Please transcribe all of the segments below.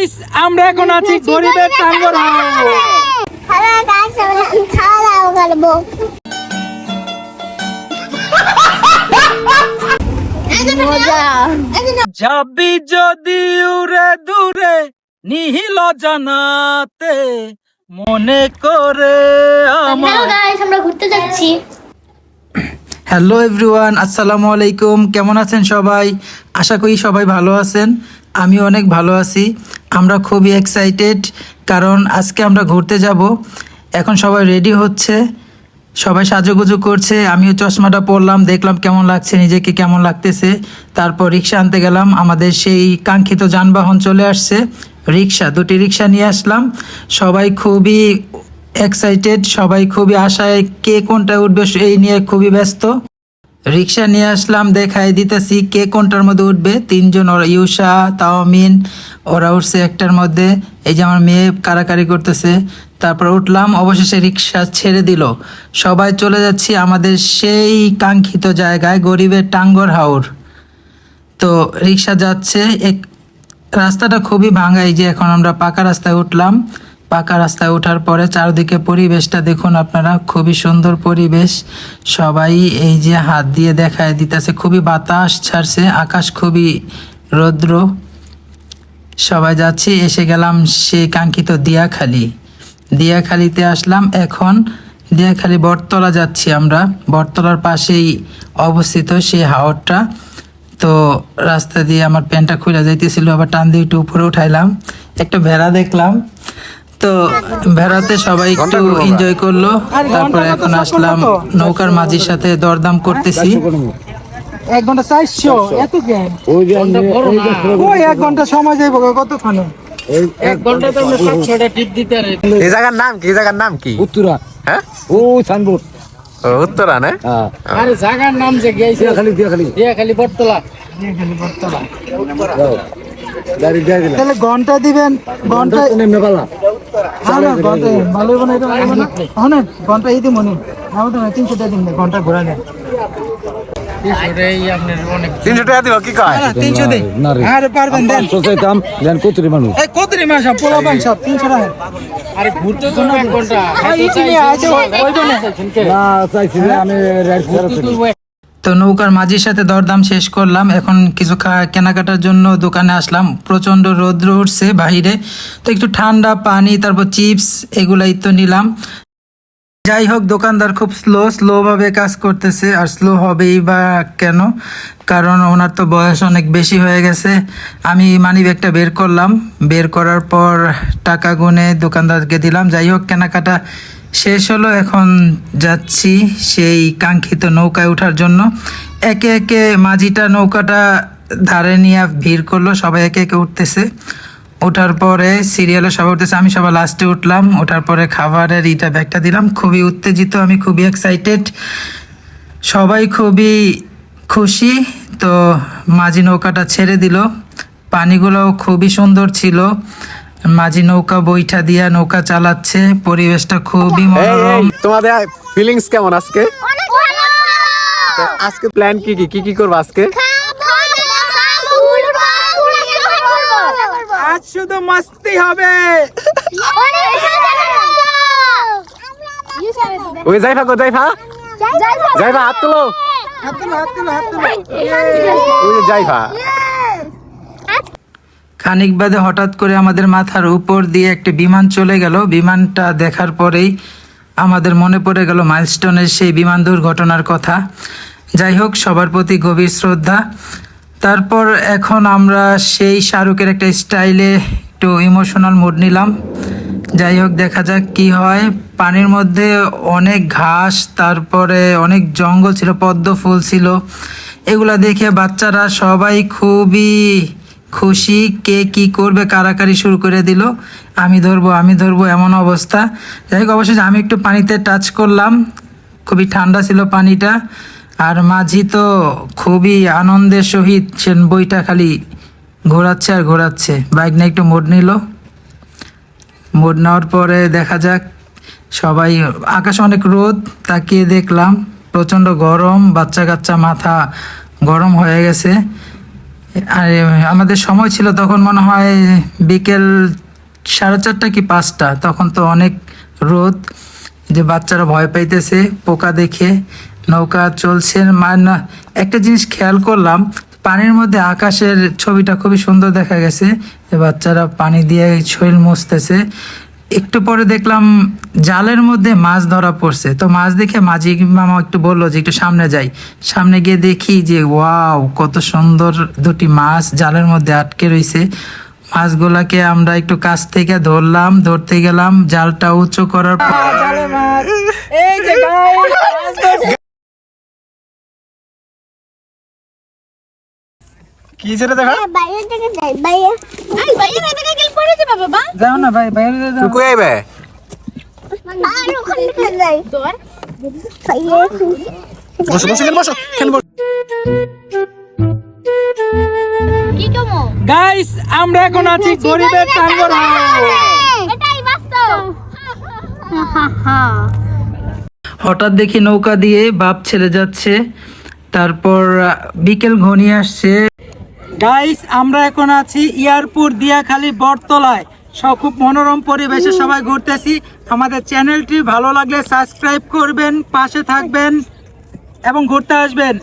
Guys আমরা এখন আছি গরিবের টাঙ্গর যাবি যদি উড়ে দূরে নিহিল জানাতে মনে করে আমরা। ঘুরতে যাচ্ছি। হ্যালো এভরিওয়ান আসসালামু আলাইকুম। কেমন আছেন সবাই? আশা করি সবাই ভালো আছেন। আমি অনেক ভালো আছি। আমরা খুবই এক্সাইটেড কারণ আজকে আমরা ঘুরতে যাব। এখন সবাই রেডি হচ্ছে, সবাই সাজুগুজু করছে, আমিও চশমাটা পরলাম, দেখলাম কেমন লাগছে, নিজেকে কেমন লাগতেছে। তারপর রিক্সা আনতে গেলাম, আমাদের সেই কাঙ্ক্ষিত যানবাহন চলে আসছে। রিক্সা, দুটি রিক্সা নিয়ে আসলাম। সবাই খুবই এক্সাইটেড সবাই খুবই আশায় কে কোনটা উঠবে, এই নিয়ে খুবই ব্যস্ত। রিক্সা নিয়ে আসলাম, দেখাই দিতেছি কে কোনটার মধ্যে উঠবে। তিনজন, ওরা ইউষা তাওমিন, ওরা উঠছে একটার মধ্যে। এই যে আমার মেয়ে কারাকারি করতেছে। তারপর উঠলাম, অবশেষে রিক্সা ছেড়ে দিল। সবাই চলে যাচ্ছি আমাদের সেই কাঙ্ক্ষিত জায়গায়, গরিবের টাঙ্গর হাওর। তো রিক্সা যাচ্ছে, এক রাস্তাটা খুবই ভাঙা, এই যে এখন আমরা পাকা রাস্তায় উঠলাম। পাকা রাস্তায় ওঠার পরে চারদিকে পরিবেশটা দেখুন আপনারা, খুবই সুন্দর পরিবেশ। সবাই এই যে হাত দিয়ে দেখায় দিতেছে, খুবই বাতাস ছাড়ছে, আকাশ খুবই রৌদ্র। সবাই যাচ্ছি, এসে গেলাম সেই কাঙ্ক্ষিত দিয়াখালি। দিয়াখালিতে আসলাম, এখন দিয়াখালি বটতলা যাচ্ছি আমরা। বটতলার পাশেই অবস্থিত সেই হাওরটা। তো রাস্তা দিয়ে আমার প্যান্টটা খুলে যাইতেছিল, আবার টান দিয়ে একটু উপরে উঠাইলাম। একটা ভেড়া দেখলাম। তো ভেড়াতে সবাই একটু এনজয় করল। তারপরে এখন আসলাম নৌকার মাঝির সাথে দরদাম করতেছি। এক ঘণ্টা চারশো এত জ্ঞান ওই যে আমি- এই যে ওই এক ঘণ্টা সময় যাইব কতক্ষণে? এক ঘণ্টা তো আমরা টিপ দিতে এই জায়গার নাম কি? জায়গার নাম কি? উত্তরা। হ্যাঁ? ও সানবোর্ড উত্তরা না? হ্যাঁ। আরে জায়গার নাম যে গেছে খালি দিয়া খালি দিয়া বটতলা। তাহলে ঘণ্টা দিবেন ঘণ্টা নেমে পালা হ্যাঁ ঘণ্টা ভালো হইব না এটা ভালো হইব না। হ্যাঁ ঘণ্টা এই দিব মনে আমাদের না তিনশো টাকা দিন না, ঘণ্টা ঘোরা নেন এই আপনার অনেক তিনশো টাকা দিব কি কয়? তিনশো দিন না রে। আরে পারবেন দেন। সোসাইতাম দেন কতুরি মানুষ। এই কতরি মাস পোলা পান তিনশো টাকা। আরে ঘুরতে তো এক ঘণ্টা। না চাইছি আমি। তো নৌকার মাঝির সাথে দরদাম শেষ করলাম। এখন কিছু কেনাকাটার জন্য দোকানে আসলাম। প্রচণ্ড রৌদ্র উঠছে বাহিরে। তো একটু ঠান্ডা পানি, তারপর চিপস এগুলাই তো নিলাম। যাই হোক, দোকানদার খুব স্লো স্লোভাবে কাজ করতেছে। আর স্লো হবেই বা কেন? কারণ ওনার তো বয়স অনেক বেশি হয়ে গেছে। আমি মানি ব্যাগটা বের করলাম। বের করার পর টাকা গুনে দোকানদারকে দিলাম। যাই হোক, কেনাকাটা শেষ হলো, এখন যাচ্ছি সেই কাঙ্ক্ষিত নৌকায় ওঠার জন্য। একে একে মাঝিটা নৌকাটা ধারে নিয়ে ভিড় করল, সবাই একে একে উঠতেছে। ওঠার পরে সিরিয়ালে সবাই উঠতেছে, আমি সবাই লাস্টে উঠলাম। ওঠার পরে খাবারের ইটা ব্যাগটা দিলাম। খুবই উত্তেজিত, আমি খুবই এক্সাইটেড সবাই খুবই খুশি, তো মাঝি নৌকাটা ছেড়ে দিল। পানিগুলোও খুবই সুন্দর ছিল। মাঝি নৌকা বইটা দিয়া নৌকা চালাচ্ছে পরিবেশটা খুবই মনোরম। তোমাদের ফিলিংস কেমন আজকে? আজকে প্ল্যান কি কি? কি কি করব আজকে? আজ শুধু মাস্তি হবে। ওই যাইফা গো যাইফা যাইফা হাত তুলো। হাত তুলো হাত তুলো হাত তুলো। যাইফা খানিক বাদে হঠাৎ করে আমাদের মাথার উপর দিয়ে একটি বিমান চলে গেল। বিমানটা দেখার পরেই আমাদের মনে পড়ে গেল মাইলস্টোনের সেই বিমান দুর্ঘটনার কথা। যাই হোক, সবার প্রতি গভীর শ্রদ্ধা। তারপর এখন আমরা সেই শাহরুখের একটা স্টাইলে একটু ইমোশনাল মুড নিলাম। যাই হোক, দেখা যাক কি হয়। পানির মধ্যে অনেক ঘাস, তারপরে অনেক জঙ্গল ছিল, পদ্ম ফুল ছিল। এগুলা দেখে বাচ্চারা সবাই খুবই খুশি কে কি করবে, কারাকারি শুরু করে দিল। আমি ধরবো আমি ধরবো, এমন অবস্থা। যাই হোক, অবশেষে আমি একটু পানিতে টাচ করলাম। খুবই ঠান্ডা ছিল পানিটা। আর মাঝি তো খুবই আনন্দের সহিত সে বইটা খালি ঘোরাচ্ছে আর ঘোরাচ্ছে। বাইক নিয়ে একটু মোড নিল। মোড নেওয়ার পরে দেখা যাক, সবাই, আকাশে অনেক রোদ, তাকিয়ে দেখলাম। প্রচণ্ড গরম বাচ্চা কাচ্চা মাথা গরম হয়ে গেছে। আর, আমাদের সময় ছিল তখন মনে হয় বিকেল সাড়ে চারটা কি পাঁচটা, তখন তো অনেক রোদ, যে বাচ্চারা ভয় পাইতেছে, পোকা দেখে নৌকা চলছে। মানে না, একটা জিনিস খেয়াল করলাম, পানির মধ্যে আকাশের ছবিটা খুবই সুন্দর দেখা গেছে, যে বাচ্চারা পানি দিয়ে শরীর মুছতেছে। একটু পরে দেখলাম জালের মধ্যে মাছ ধরা পড়ছে। তো মাছ দেখে মাঝি মামা একটু বলল যে একটু সামনে যাই। সামনে গিয়ে দেখি যে, ওয়াও, কত সুন্দর দুটি মাছ জালের মধ্যে আটকে রয়েছে মাছগুলাকে আমরা একটু কাছ থেকে ধরলাম, ধরতে গেলাম, জালটা উঁচু করার পর কি যেটা দেখা? বাইরে থেকে যাই বাইরে। এই বাইরে থেকে গেল পড়ে যাবে বাবা। যাও না ভাই বাইরে যাও। তুই কই আইবে? আর ওখানে থেকে যাই। তোর? বসো বসো কেন বসো কেন বসো। কি কমো? গাইস আমরা এখন আছি গরিবের টাঙ্গর এটাই বাস্তব। হঠাৎ দেখি নৌকা দিয়ে বাপ ছেড়ে যাচ্ছে তারপর বিকেল ঘনিয়ে আসছে। গাইস আমরা এখন আছি ইয়ারপুর দিয়াখালী বটতলায়। খুব মনোরম পরিবেশে সবাই ঘুরতেছি। আমাদের চ্যানেলটি ভালো লাগলে সাবস্ক্রাইব করবেন, পাশে থাকবেন এবং ঘুরতে আসবেন।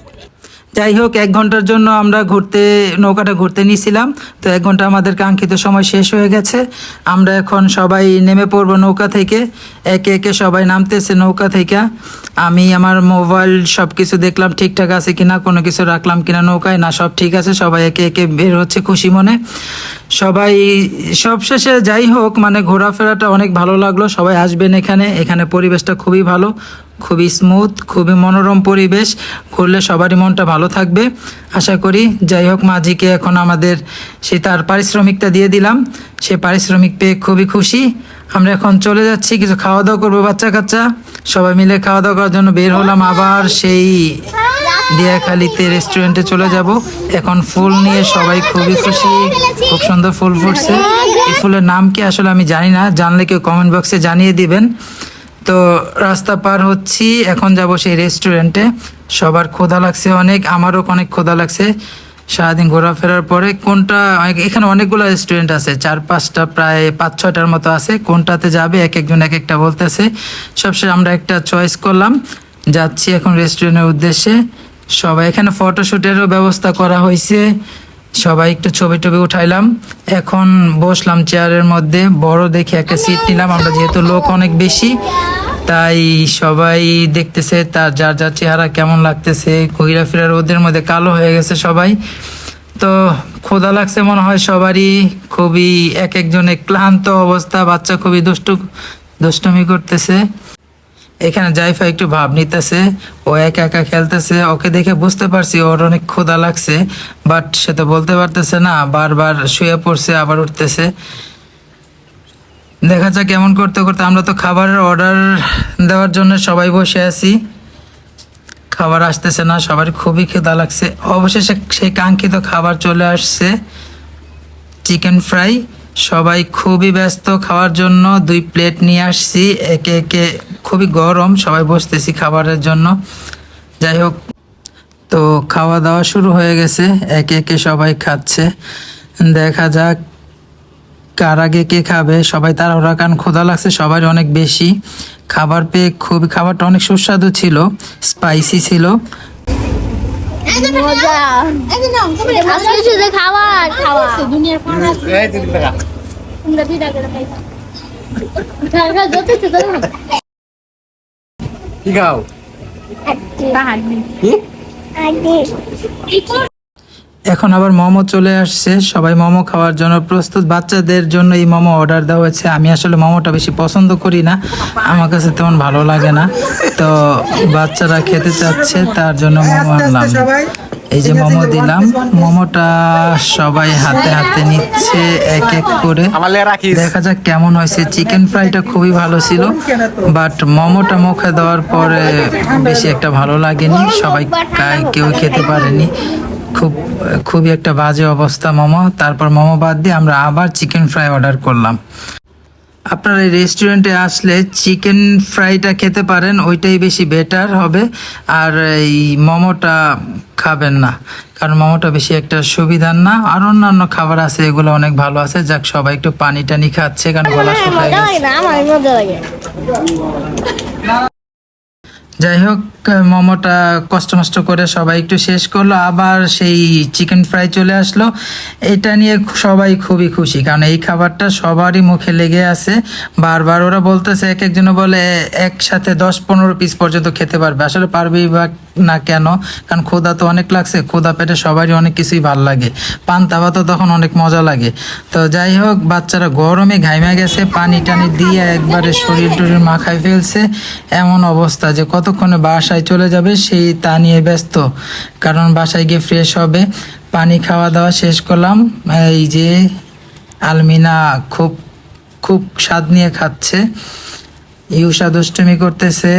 যাই হোক, এক ঘণ্টার জন্য আমরা ঘুরতে, নৌকাটা ঘুরতে নিয়েছিলাম তো এক ঘণ্টা আমাদের কাঙ্ক্ষিত সময় শেষ হয়ে গেছে। আমরা এখন সবাই নেমে পড়ব নৌকা থেকে। একে একে সবাই নামতেছে নৌকা থেকে। আমি আমার মোবাইল সব কিছু দেখলাম ঠিকঠাক আছে কিনা, কোনো কিছু রাখলাম কিনা নৌকায়। না, সব ঠিক আছে, সবাই একে একে বের হচ্ছে খুশি মনে। সবাই সবশেষে যাই হোক মানে ঘোরাফেরাটা অনেক ভালো লাগল। সবাই আসবেন এখানে। এখানে পরিবেশটা খুবই ভালো। খুবই স্মুথ খুবই মনোরম পরিবেশ। ঘুরলে সবারই মনটা ভালো থাকবে। আশা করি, যাই হোক, মাঝিকে এখন আমাদের সে তার পারিশ্রমিকটা দিয়ে দিলাম। সে পারিশ্রমিক পেয়ে খুবই খুশি। আমরা এখন চলে যাচ্ছি, কিছু খাওয়া দাওয়া করব বাচ্চা কাচ্চা সবাই মিলে খাওয়া দাওয়া করার জন্য বের হলাম আবার সেই দিয়াখালিতে রেস্টুরেন্টে চলে যাব। এখন ফুল নিয়ে সবাই খুবই খুশি। খুব সুন্দর ফুল ফুটছে। এই ফুলের নাম কি আসলে আমি জানি না। জানলে কেউ কমেন্ট বক্সে জানিয়ে দিবেন। তো রাস্তা পার হচ্ছি, এখন যাব সেই রেস্টুরেন্টে সবার ক্ষুধা লাগছে অনেক, আমারও অনেক ক্ষুধা লাগছে। সারাদিন ঘোরাফেরার পরে কোনটা, এখানে অনেকগুলো রেস্টুরেন্ট আছে, চার পাঁচটা প্রায় পাঁচ ছয়টার মতো আছে। কোনটাতে যাবে, এক একজন এক একটা বলতেছে। সবশেষে আমরা একটা চয়েস করলাম, যাচ্ছি এখন রেস্টুরেন্টের উদ্দেশ্যে। সবাই এখানে ফটোশ্যুটেরও ব্যবস্থা করা হয়েছে। সবাই একটু ছবি টবি উঠাইলাম। এখন বসলাম চেয়ারের মধ্যে, বড় দেখে একটা সিট নিলাম। আমরা যেহেতু লোক অনেক বেশি তাই সবাই দেখতেছে তার যার যার চেহারা কেমন লাগতেছে ঘুরা ফিরার ওদের মধ্যে কালো হয়ে গেছে সবাই। তো ক্ষুধা লাগছে মনে হয় সবারই, খুবই এক একজনের ক্লান্ত অবস্থা, বাচ্চা খুবই দুষ্টু, দুষ্টুমি করতেছে। এখানে জাইফা একটু ভাব নিতেছে, ও একা একা খেলতেছে, ওকে দেখে বুঝতে পারছি ওর অনেক ক্ষুধা লাগছে, বাট সে তো বলতে পারতেছে না, বারবার শুয়ে পড়ছে, আবার উঠতেছে। দেখা যাক কেমন করতে করতে আমরা তো খাবারের অর্ডার দেওয়ার জন্য সবাই বসে আছি। খাবার আসতেছে না, সবার খুবই ক্ষুধা লাগছে। অবশেষে সেই কাঙ্ক্ষিত খাবার চলে আসছে। চিকেন ফ্রাই সবাই খুবই ব্যস্ত খাওয়ার জন্য দুই প্লেট নিয়ে আসছি। একে একে খুবই গরম, সবাই বসতেছি খাবারের জন্য। যাই হোক, তো খাওয়া দাওয়া শুরু হয়ে গেছে। একে একে সবাই খাচ্ছে। দেখা যাক কার আগে কে খাবে? সবাই তার ওরা কান ক্ষুধা লাগছে সবার অনেক বেশি। খাবার পেয়ে খুব খাবারটা অনেক সুস্বাদু ছিল স্পাইসি ছিল। কি খাও? কি? এখন আবার মোমো চলে আসছে। সবাই মোমো খাওয়ার জন্য প্রস্তুত। বাচ্চাদের জন্য এই মোমো অর্ডার দেওয়া হয়েছে। আমি আসলে মোমোটা বেশি পছন্দ করি না। আমার কাছে তেমন ভালো লাগে না। তো বাচ্চারা খেতে চাচ্ছে তার জন্য মোমো আনলাম। এই যে মোমো দিলাম। মোমোটা সবাই হাতে হাতে নিচ্ছে এক এক করে। দেখা যাক কেমন হয়েছে। চিকেন ফ্রাইটা খুবই ভালো ছিল বাট মোমোটা মুখে দেওয়ার পরে বেশি একটা ভালো লাগেনি। সবাই কেউ খেতে পারেনি। খুব, খুবই একটা বাজে অবস্থা মোমো। তারপর মোমো বাদ দিয়ে আমরা আবার চিকেন ফ্রাই অর্ডার করলাম। আপনারা এই রেস্টুরেন্টে আসলে চিকেন ফ্রাইটা খেতে পারেন, ওইটাই বেশি বেটার হবে। আর এই মোমোটা খাবেন না, কারণ মোমোটা বেশি একটা সুবিধার না। আর অন্যান্য খাবার আছে, এগুলো অনেক ভালো আছে। যাক, সবাই একটু পানি টানি খাচ্ছে, কারণ গলা শুকায় গেছে লাগে না আমার মজা লাগে যাই হোক মোমোটা কষ্ট মষ্ট করে সবাই একটু শেষ করল, আবার সেই চিকেন ফ্রাই চলে আসলো। এটা নিয়ে সবাই খুবই খুশি, কারণ এই খাবারটা সবারই মুখে লেগে আছে। বারবার ওরা বলতেছে এক একজন বলে, একসাথে দশ পনেরো পিস পর্যন্ত খেতে পারবে। আসলে পারবেই বা না কেন? কারণ ক্ষুদা তো অনেক লাগছে ক্ষুদা পেটে সবারই অনেক কিছুই ভালো লাগে। পান্তা ভাতও তখন অনেক মজা লাগে। তো যাই হোক বাচ্চারা গরমে ঘাইমা গেছে, পানি টানি দিয়ে একবারে শরীর টরীর মাখায় ফেলছে। এমন অবস্থা যে কতক্ষণে বাসায় চলে যাবে, সেই তা নিয়ে ব্যস্ত। কারণ বাসায় গিয়ে ফ্রেশ হবে। পানি খাওয়া দাওয়া শেষ করলাম। এই যে আলমিনা খুব খুব স্বাদ নিয়ে খাচ্ছে। ইউষা দুষ্টুমি করতেছে।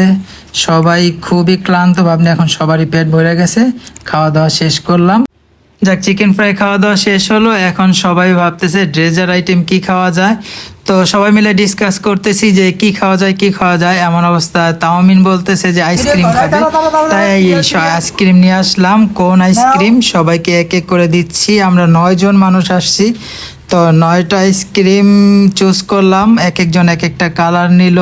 সবাই খুবই ক্লান্ত ভাবনি, এখন সবারই পেট ভরে গেছে। খাওয়া দাওয়া শেষ করলাম। যাক চিকেন ফ্রাই খাওয়া দাওয়া শেষ হলো। এখন সবাই ভাবতেছে ড্রেজার আইটেম কি খাওয়া যায়। তো সবাই মিলে ডিসকাস করতেছি যে কি খাওয়া যায় কি খাওয়া যায়। এমন অবস্থা। তাওমিন বলতেছে যে আইসক্রিম খাবে। তাই আইসক্রিম নিয়ে আসলাম। কোন আইসক্রিম সবাইকে এক এক করে দিচ্ছি। আমরা নয় জন মানুষ আসছি। তো নয়টা আইসক্রিম চুজ করলাম এক একজন এক একটা কালার নিল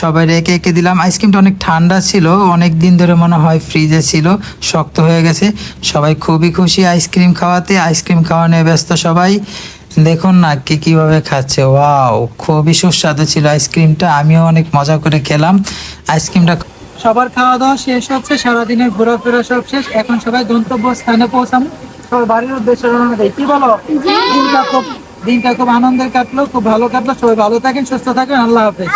সবাই একে একে দিলাম। আইসক্রিমটা অনেক ঠান্ডা ছিল অনেক দিন ধরে মনে হয় ফ্রিজে ছিল শক্ত হয়ে গেছে। সবাই খুবই খুশি আইসক্রিম খাওয়াতে আইসক্রিম খাওয়া নিয়ে ব্যস্ত সবাই। দেখুন না কে কীভাবে খাচ্ছে ওয়াও খুবই সুস্বাদু ছিল আইসক্রিমটা আমিও অনেক মজা করে খেলাম। আইসক্রিমটা সবার খাওয়া দাওয়া শেষ হচ্ছে সারাদিনের ঘোরাফেরা সব শেষ। এখন সবাই গন্তব্য স্থানে পৌঁছাম সবার বাড়ির উদ্দেশ্যে রওনা দেয় কি বলো? খুব দিনটা খুব আনন্দের কাটলো খুব ভালো কাটলো। সবাই ভালো থাকেন সুস্থ থাকেন আল্লাহ হাফেজ।